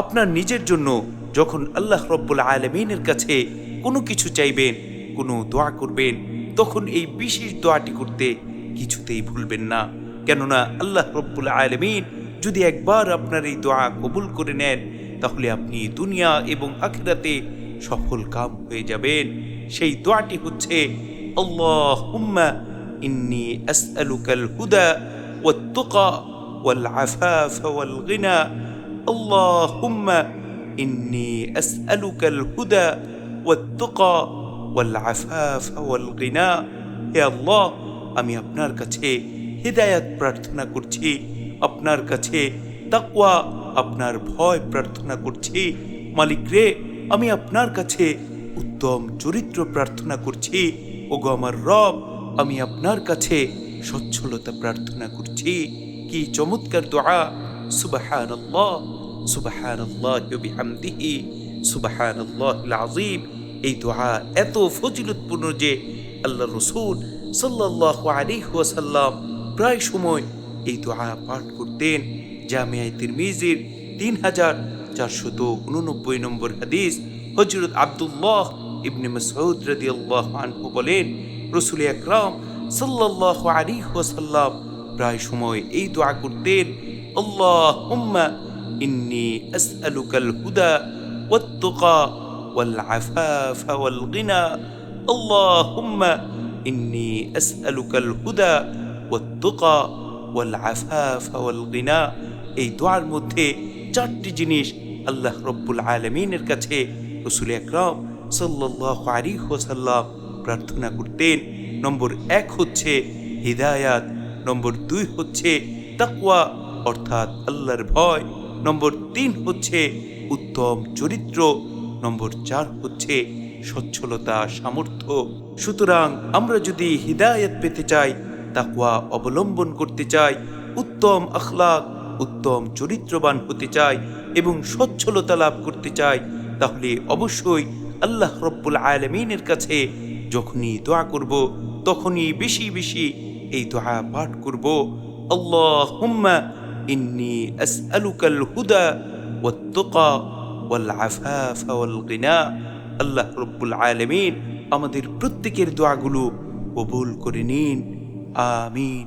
আপনার নিজের জন্য যখন আল্লাহ রব্বুল আলমিনের কাছে কোনো কিছু চাইবেন, কোনো দোয়া করবেন, তখন এই বিশেষ দোয়াটি করতে কিছুতেই ভুলবেন না। কেননা আল্লাহ রব্বুল আলমিন যদি একবার আপনার এই দোয়া কবুল করে নেন, তাহলে আপনি দুনিয়া এবং আখিরাতে সফল কাম হয়ে যাবেন। সেই দোয়াটি হচ্ছে আল্লাহ হুম্মা ইন্নি হুদা اللهم إني أسألك الهدى والتقى والعفاف والغنى হে আল্লাহ আমি আপনার কাছে হৃদায়াত প্রার্থনা করছি আপনার কাছে তাকওয়া আপনার ভয় প্রার্থনা করছি মালিক রে আমি আপনার কাছে উত্তম চরিত্র প্রার্থনা করছি ওগো আমার রব আমি আপনার কাছে সচ্ছলতা প্রার্থনা করছি কি চমৎকার দোয়া বিহামদিহি, সুবাহানাল্লাহিল আযীম। এই দোয়া এত ফজিলতপূর্ণ যে আল্লাহ রসুল সাল্লাল্লাহু আলাইহি প্রায় সময় এই দোয়া পাঠ করতেন। জামিয়ায় তিরমিজির তিন হাজার চারশত উননব্বই নম্বর হাদিস হজরত আব্দুল্লাহ ইবনে মাসউদ রাদিয়াল্লাহু আনহু বলেন, রসুল আকরাম সাল্লাল্লাহু আলাইহি ওয়াসাল্লাম প্রায় সময় এই দোয়া করতেন আল্লাহুম্মা ইন্নী আসআলুকাল হুদা ওয়াত-তুকা والعفاف والغنى اللهم إني أسألك الهدى والتقى والعفاف والغنى এই দোয়ার মধ্যে চারটি জিনিস আল্লাহ রব্বুল আলমিনের কাছে রসুল আকরাম সাল্লাহ আলী ওসাল্লাম প্রার্থনা করতেন নম্বর এক হচ্ছে হৃদায়াত নম্বর দুই হচ্ছে তাকওয়া অর্থাৎ আল্লাহর ভয়। নম্বর তিন হচ্ছে উত্তম চরিত্র। নম্বর চার হচ্ছে সচ্ছলতা, সামর্থ্য। সুতরাং আমরা যদি হৃদায়ত পেতে চাই, তাকওয়া অবলম্বন করতে চাই, উত্তম আখলাক, উত্তম চরিত্রবান হতে চাই এবং সচ্ছলতা লাভ করতে চাই, তাহলে অবশ্যই আল্লাহ রব্বুল আলমিনের কাছে যখনই দোয়া করব, তখনই বেশি বেশি এই দোয়া পাঠ করব। আল্লাহ ইন্নি আসআলুকাল হুদা ওয়াত্তুকা ওয়াল আফাফা ওয়াল গিনা আল্লাহ রব্বুল আলামিন আমাদের প্রত্যেকের দোয়াগুলো কবুল করে নিন আমিন